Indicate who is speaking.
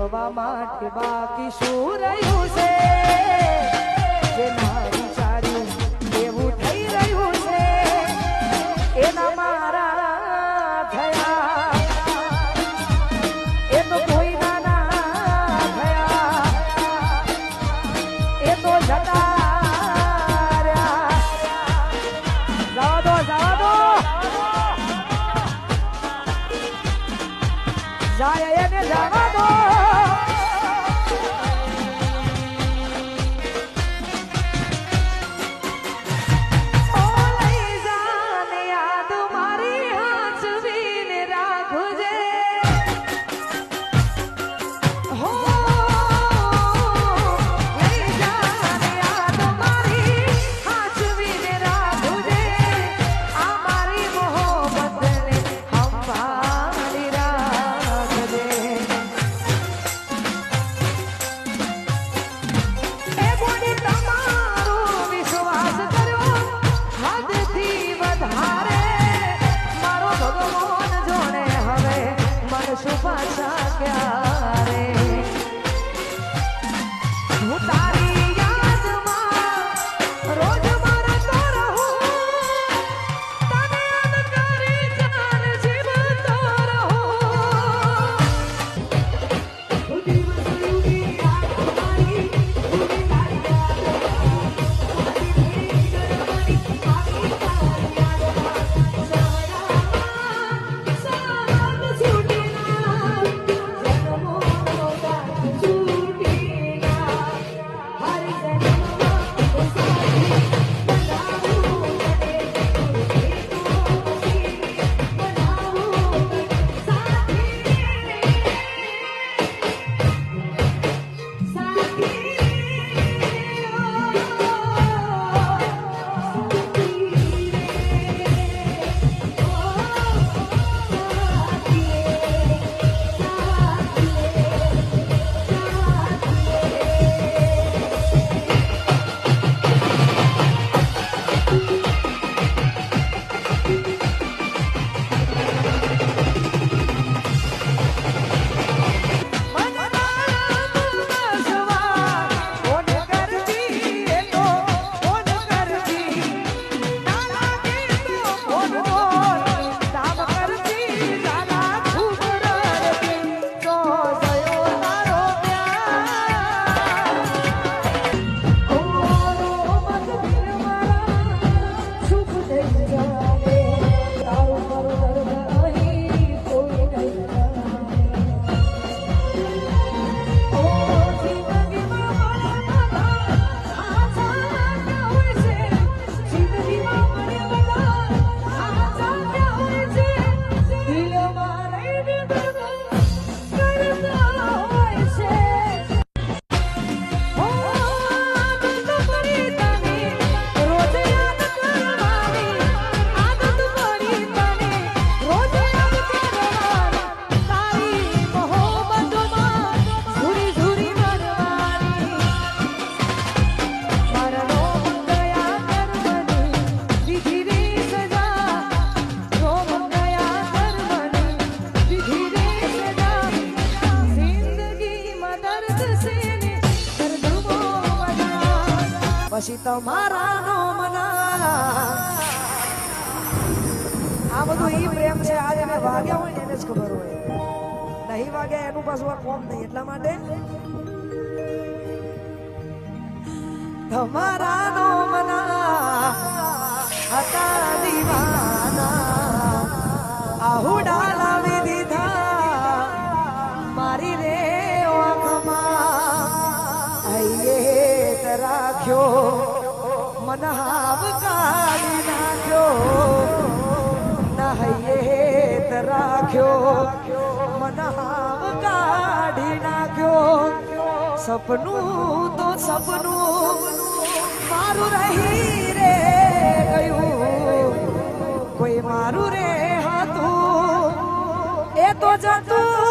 Speaker 1: જીવવા માટે બાકી શું રહ્યું છે? તમારા નો. મના આ બધું ઈ પ્રેમ છે, આજે એને વાગ્યા હોય ને એને જ ખબર હોય. નહીં વાગ્યા એનું પાછું આ કોમ નહીં, એટલા માટે તમારા નો મના હાવ કાઢી નાખ્યો નહૈયે રાખ્યો મન હાવ કાઢી નાખ્યો સપનું તો સપનું મારું રહી રે ગયું કોઈ મારું રે હતું એ તો જતું